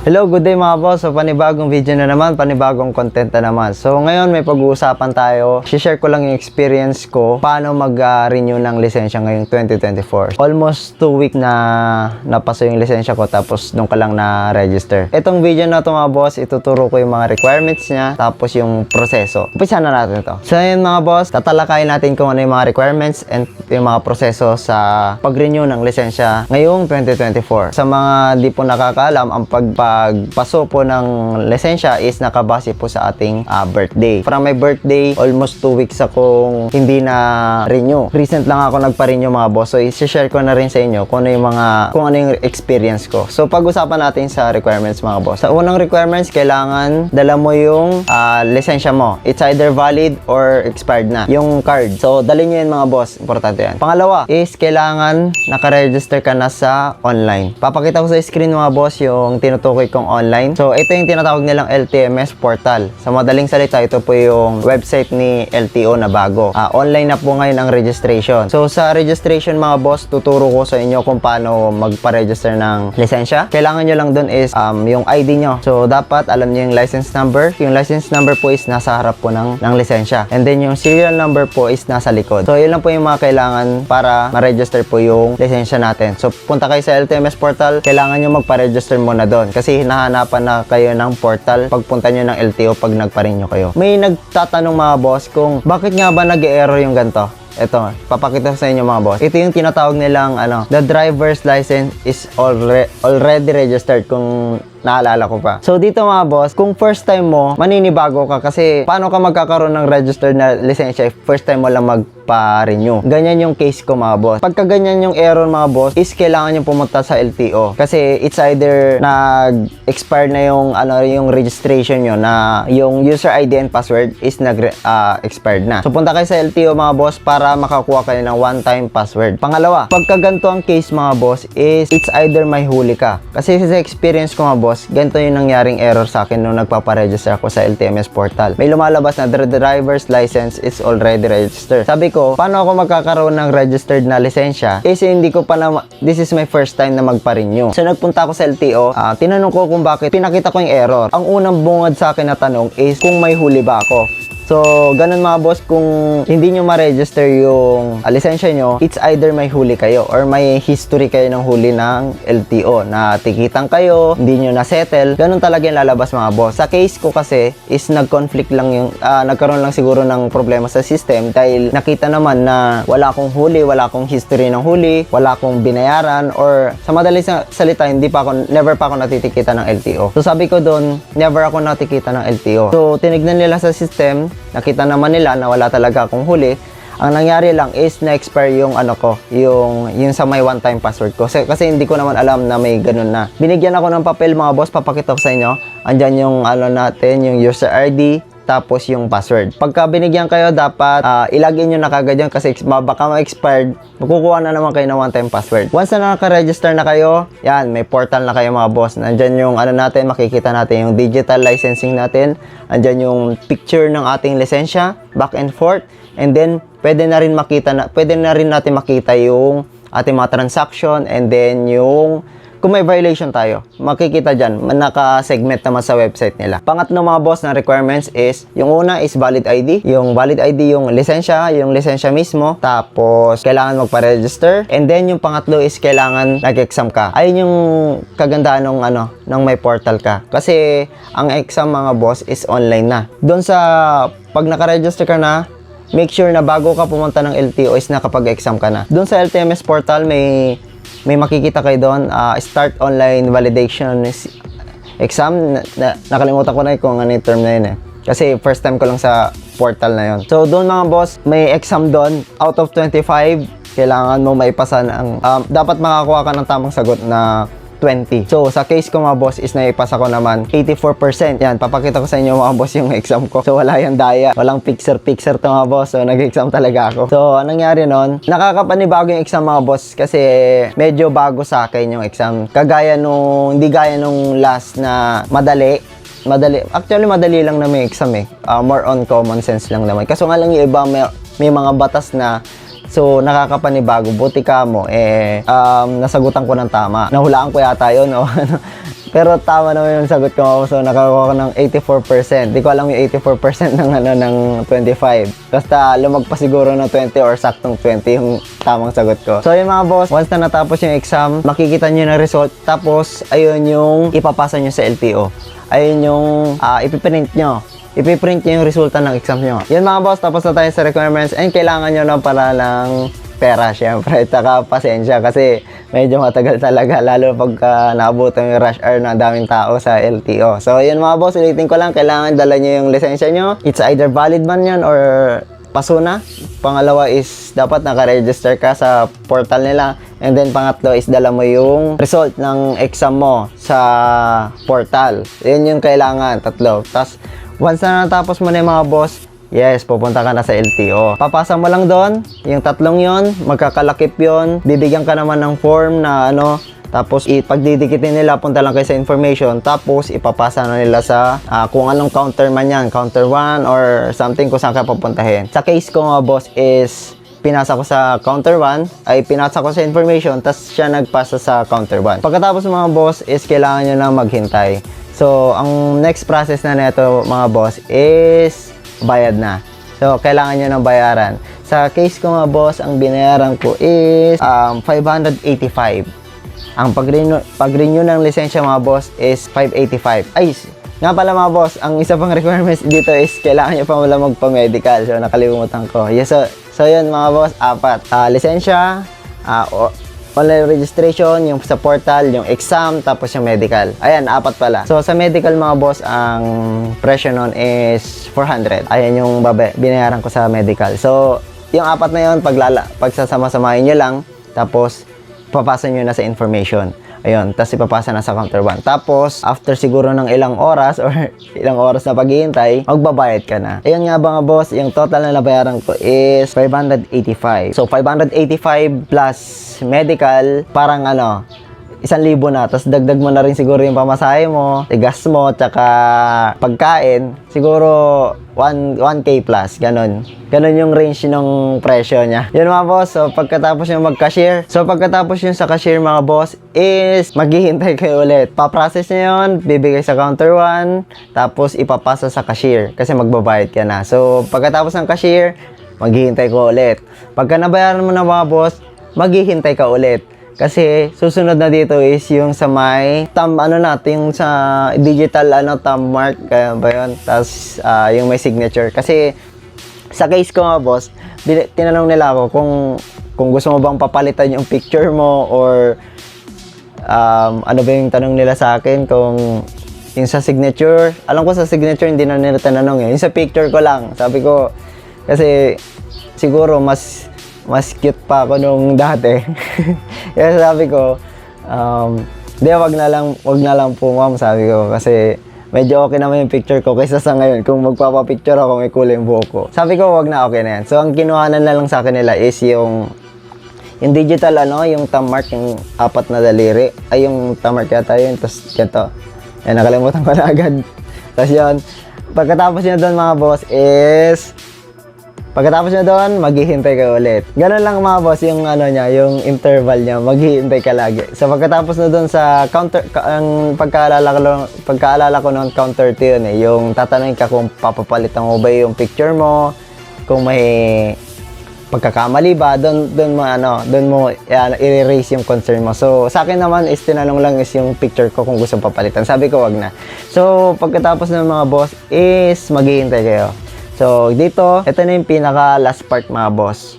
Hello, good day mga boss. So, panibagong video na naman, panibagong content na naman. So, ngayon may pag-uusapan tayo. share ko lang yung experience ko paano mag-renew ng lisensya ngayong 2024. Almost 2 week na napaso yung lisensya ko tapos doon ka lang na-register. Itong video na to mga boss, ituturo ko yung mga requirements niya tapos yung proseso. Umpisa na natin to. So, yun mga boss, tatalakayin natin kung ano yung mga requirements and yung mga proseso sa pag-renew ng lisensya ngayong 2024. Sa mga di po nakakaalam, ang pagpaso po ng lisensya is nakabase po sa ating ah, birthday. From my birthday, almost 2 weeks akong hindi na renew. Recent lang ako nagpa-renew mga boss. So, i-share ko na rin sa inyo kung ano yung mga kung ano yung experience ko. So, pag-usapan natin sa requirements mga boss. Sa unang requirements, kailangan dala mo yung ah, lisensya mo. It's either valid or expired na. Yung card. So, dalhin nyo yun mga boss. Importante yan. Pangalawa is kailangan nakaregister ka na sa online. Papakita ko sa screen mga boss yung tinutukoy kong online. So, ito yung tinatawag nilang LTMS portal. Sa madaling salita, ito po yung website ni LTO na bago. Ah, online na po ngayon ang registration. So, sa registration mga boss, tuturo ko sa inyo kung paano magpa-register ng lisensya. Kailangan nyo lang dun is um, yung ID nyo. So, dapat alam nyo yung license number. Yung license number po is nasa harap po ng, ng lisensya. And then, yung serial number po is nasa likod. So, yun lang po yung mga kailangan para ma-register po yung lisensya natin. So, punta kayo sa LTMS portal, kailangan nyo magpa-register muna doon. Kasi hinahanapan na kayo ng portal pagpunta nyo ng LTO pag nagpa-renew kayo. May nagtatanong mga boss kung bakit nga ba nag-error yung ganito? Ito, papakita sa inyo mga boss. Ito yung tinatawag nilang ano, the driver's license is alre- already registered kung naalala ko pa. So dito mga boss, kung first time mo, maninibago ka kasi paano ka magkakaroon ng registered na lisensya if first time mo lang magpa-renew. Ganyan yung case ko mga boss. Pagka ganyan yung error mga boss, is kailangan yung pumunta sa LTO. Kasi it's either nag-expire na yung ano yung registration nyo na yung user ID and password is nag-expired na. So punta kayo sa LTO mga boss para makakuha kayo ng one-time password. Pangalawa, pagka ganito ang case mga boss is it's either may huli ka. Kasi sa experience ko mga boss, ganito yung nangyaring error sa akin nung nagpaparegister ako sa LTMS portal. May lumalabas na the driver's license is already registered. Sabi ko, paano ako magkakaroon ng registered na lisensya? Kasi hindi ko pa na, this is my first time na magpa-renew. So nagpunta ako sa LTO, ah, tinanong ko kung bakit, pinakita ko yung error. Ang unang bungad sa akin na tanong is kung may huli ba ako. So, ganun mga boss, kung hindi nyo ma-register yung ah, lisensya nyo, it's either may huli kayo or may history kayo ng huli ng LTO na tikitan kayo, hindi nyo na-settle. Ganun talaga yung lalabas mga boss. Sa case ko kasi, is nag-conflict lang yung, ah, nagkaroon lang siguro ng problema sa system dahil nakita naman na wala akong huli, wala akong history ng huli, wala akong binayaran or sa madaling sa- salita, hindi pa ako, never pa ako natitikita ng LTO. So, sabi ko doon, never ako natikita ng LTO. So, tinignan nila sa system, nakita naman nila na wala talaga akong huli. Ang nangyari lang is na-expire yung ano ko, yung yung sa may one-time password ko. Kasi, kasi hindi ko naman alam na may ganun na. Binigyan ako ng papel mga boss, papakita ko sa inyo. Andyan yung ano natin, yung user ID, tapos yung password. Pagka binigyan kayo, dapat ah, ilagin nyo na kagad yun kasi baka ma-expired, makukuha na naman kayo ng one-time password. Once na naka-register na kayo, yan, may portal na kayo mga boss. Nandyan yung ano natin, makikita natin yung digital licensing natin. Andyan yung picture ng ating lisensya, back and forth. And then, pwede na rin makita na, pwede na rin natin makita yung ating mga transaction and then yung kung may violation tayo, makikita dyan, naka-segment naman sa website nila. Pangatlo mga boss na requirements is, yung una is valid ID. Yung valid ID yung lisensya, yung lisensya mismo. Tapos, kailangan magpa-register. And then, yung pangatlo is kailangan nag-exam ka. Ayun yung kagandahan ng ano, ng may portal ka. Kasi, ang exam mga boss is online na. Doon sa, pag naka-register ka na, make sure na bago ka pumunta ng LTO is nakapag-exam ka na. Doon sa LTMS portal may may makikita kayo doon ah, start online validation exam. Na, na- nakalimutan ko na kung ano yung term na yun eh. Kasi first time ko lang sa portal na yun. So doon mga boss may exam doon. Out of 25 kailangan mo maipasa ng um, dapat makakuha ka ng tamang sagot na 20. So, sa case ko mga boss is naipasa ko naman 84%. Yan, papakita ko sa inyo mga boss yung exam ko. So, wala yung daya. Walang picture-picture to mga boss. So, nag-exam talaga ako. So, anong nangyari nun? Nakakapanibago yung exam mga boss kasi medyo bago sa akin yung exam. Kagaya nung, hindi gaya nung last na madali madali. Actually, madali lang na may exam eh. Ah, more on common sense lang naman. Kaso nga lang yung iba, may, may mga batas na So, nakakapanibago. Buti ka mo, eh, um, nasagutan ko ng tama. Nahulaan ko yata yun, o ano. Pero tama naman yung sagot ko. So, nakakuha ko ng 84%. Di ko alam yung 84% ng, ano, ng 25. Basta lumagpas siguro ng 20 or saktong 20 yung tamang sagot ko. So, yun mga boss, once na natapos yung exam, makikita nyo na result. Tapos, ayun yung ipapasa nyo sa LTO. Ayun yung uh, ipiprint nyo ipiprint nyo yung resulta ng exam nyo. Yun mga boss, tapos na tayo sa requirements and kailangan nyo na pala ng pera syempre at saka pasensya kasi medyo matagal talaga lalo pag uh, naabutan yung rush hour na daming tao sa LTO. So yun mga boss, ulitin ko lang, kailangan dala nyo yung lisensya nyo. It's either valid man yan or paso na. Pangalawa is dapat naka-register ka sa portal nila. And then pangatlo is dala mo yung result ng exam mo sa portal. Yun yung kailangan, tatlo. Tapos once na natapos mo na yung mga boss, yes, pupunta ka na sa LTO. Papasa mo lang doon, yung tatlong yon, magkakalakip yon, bibigyan ka naman ng form na ano, tapos ipagdidikitin nila, punta lang kayo sa information, tapos ipapasa na nila sa ah, kung anong counter man yan, counter 1 or something kung saan ka papuntahin. Sa case ko nga boss is pinasa ko sa counter 1, ay pinasa ko sa information, tapos siya nagpasa sa counter 1. Pagkatapos mga boss is kailangan nyo na maghintay. So, ang next process na nito mga boss is bayad na. So, kailangan nyo ng bayaran. Sa case ko mga boss, ang binayaran ko is um, 585. Ang pag-renew, pag-renew ng lisensya mga boss is 585. Ay, nga pala mga boss, ang isa pang requirements dito is kailangan nyo pa wala magpa-medical. So, nakalimutan ko. Yes, so, so yun mga boss, apat. Ah, lisensya, o- online registration, yung sa portal, yung exam, tapos yung medical. Ayan, apat pala. So, sa medical mga boss, ang presyo nun is 400. Ayan yung babe, binayaran ko sa medical. So, yung apat na yun, paglala, pagsasama-samahin nyo lang, tapos papasa nyo na sa information. Ayun, tapos ipapasa na sa counter 1. Tapos, after siguro ng ilang oras or ilang oras na paghihintay, magbabayad ka na. Ayun nga nga boss, yung total na nabayaran ko is 585. So, 585 plus medical, parang ano, isang libo na. Tapos dagdag mo na rin siguro yung pamasahe mo, gas mo, tsaka pagkain. Siguro 1, 1K plus, ganun. Ganun yung range ng presyo niya. Yun mga boss, so pagkatapos yung mag-cashier, so pagkatapos yung sa cashier mga boss, is maghihintay kayo ulit. Pa-process niya yun, bibigay sa counter 1, tapos ipapasa sa cashier kasi magbabayad ka na. So pagkatapos ng cashier, maghihintay ko ulit. Pagka nabayaran mo na mga boss, maghihintay ka ulit. Kasi susunod na dito is yung sa may thumb ano na, yung sa digital ano thumb mark kaya ba yun? Tapos ah, yung may signature. Kasi sa case ko nga boss, tinanong nila ako kung kung gusto mo bang papalitan yung picture mo or um, ano ba yung tanong nila sa akin kung yung sa signature, alam ko sa signature hindi na nila tanong eh. Yung sa picture ko lang, sabi ko, kasi siguro mas mas cute pa ako nung dati. Kaya sabi ko, um, di, wag na lang, wag na lang po ma'am, sabi ko. Kasi medyo okay naman yung picture ko kaysa sa ngayon kung magpapapicture ako may kulay yung buhok ko. Sabi ko, wag na okay na yan. So, ang kinuhanan na lang sa akin nila is yung yung digital ano, yung thumb mark, yung apat na daliri. Ay, yung thumb mark yata yun. Tapos, ganito. Yan, nakalimutan ko na agad. Tapos yun. Pagkatapos nyo doon mga boss is Pagkatapos nyo doon, maghihintay ka ulit. Ganun lang mga boss, yung ano niya, yung interval niya, maghihintay ka lagi. So pagkatapos na doon sa counter, ang pagkaalala ko, pagkaalala ko noon, counter 2 yun eh, yung tatanungin ka kung papapalitan mo ba yung picture mo, kung may pagkakamali ba, doon doon mo ano, doon mo yan, i-erase yung concern mo. So, sa akin naman is tinanong lang is yung picture ko kung gusto papalitan. Sabi ko wag na. So, pagkatapos ng mga boss is maghihintay kayo. So, dito, ito na yung pinaka last part mga boss.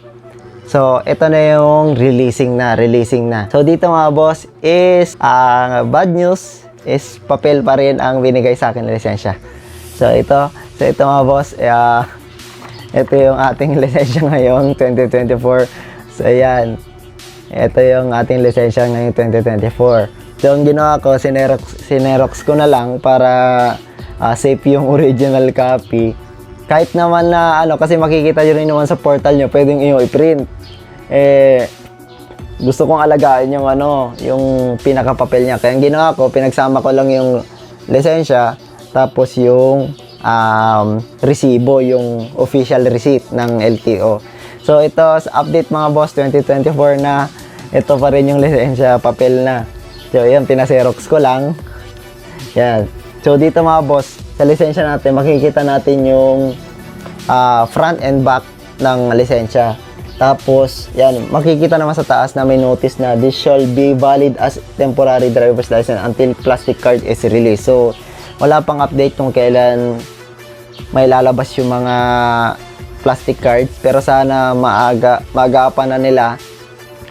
So, ito na yung releasing na, releasing na. So, dito mga boss is, ang bad news is papel pa rin ang binigay sa akin na lisensya. So, ito, so ito mga boss, uh, ito yung ating lisensya ngayong 2024. So, ayan. Ito yung ating lisensya ngayong 2024. So, ang ginawa ko, sinerox, sinerox ko na lang para ah, safe yung original copy. Kahit naman na, ano, kasi makikita nyo rin naman sa portal nyo, pwedeng iyo i-print. Eh, gusto kong alagaan yung ano, yung pinakapapel niya. Kaya ang ginawa ko, pinagsama ko lang yung lisensya, tapos yung um, resibo, yung official receipt ng LTO. So ito, update mga boss, 2024 na. Ito pa rin yung lisensya, papel na. So yan, pinaserox ko lang. Yan. So dito mga boss, sa lisensya natin, makikita natin yung ah, front and back ng lisensya. Tapos, yan, makikita naman sa taas na may notice na this shall be valid as temporary driver's license until plastic card is released. So, wala pang update kung kailan may lalabas yung mga plastic cards. Pero sana maaga, maagapan na nila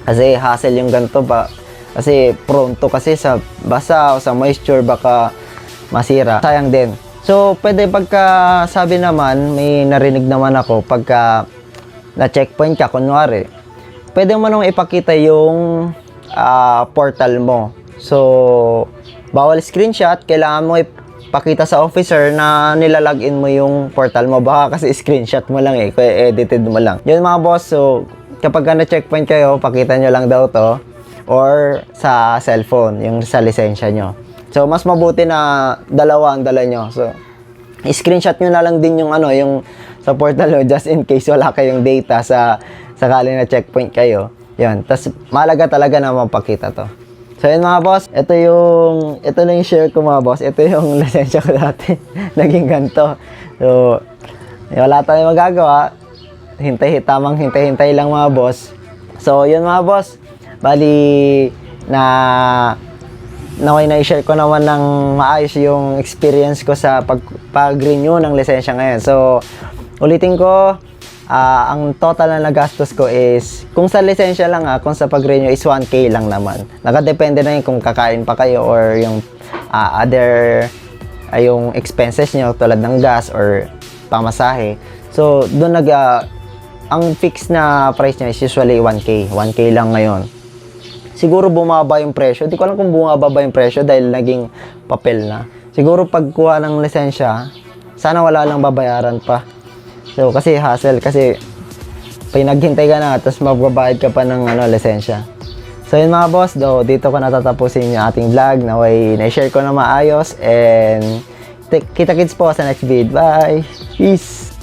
kasi hassle yung ganito ba. Kasi pronto kasi sa basa o sa moisture baka masira. Sayang din. So, pwede pagka sabi naman, may narinig naman ako pagka na-checkpoint ka, kunwari, pwede mo nang ipakita yung ah, portal mo. So, bawal screenshot, kailangan mo ipakita sa officer na nilalagin mo yung portal mo. Baka kasi screenshot mo lang eh, edited mo lang. Yun mga boss, so kapag ka na-checkpoint kayo, pakita nyo lang daw to or sa cellphone, yung sa lisensya nyo. So, mas mabuti na dalawa ang dala nyo. So, screenshot nyo na lang din yung ano, yung sa portal nyo, just in case wala kayong data sa sakali na checkpoint kayo. Yun. Tapos, malaga talaga na mapakita to. So, yun mga boss, ito yung, ito lang yung share ko mga boss. Ito yung lisensya ko dati. Naging ganito. So, wala tayong magagawa. Hintay, tamang hintay-hintay lang mga boss. So, yun mga boss. Bali, na na i-share ko naman ng maayos yung experience ko sa pag, pag-renew ng lisensya ngayon. So, ulitin ko, ah, ang total na nagastos ko is, kung sa lisensya lang ah, kung sa pag-renew is 1K lang naman. Nakadepende na yun kung kakain pa kayo or yung ah, other, ay yung expenses nyo tulad ng gas or pamasahe. So, doon nag, ah, ang fixed na price niya is usually 1K. 1K lang ngayon siguro bumaba yung presyo. Di ko alam kung bumaba ba yung presyo dahil naging papel na. Siguro pagkuha ng lisensya, sana wala lang babayaran pa. So, kasi hassle, kasi pinaghintay ka na, tapos magbabayad ka pa ng ano, lisensya. So, yun mga boss, do, dito ko natatapusin yung ating vlog. Naway, na-share ko na maayos. And, kita-kits po sa next video. Bye! Peace!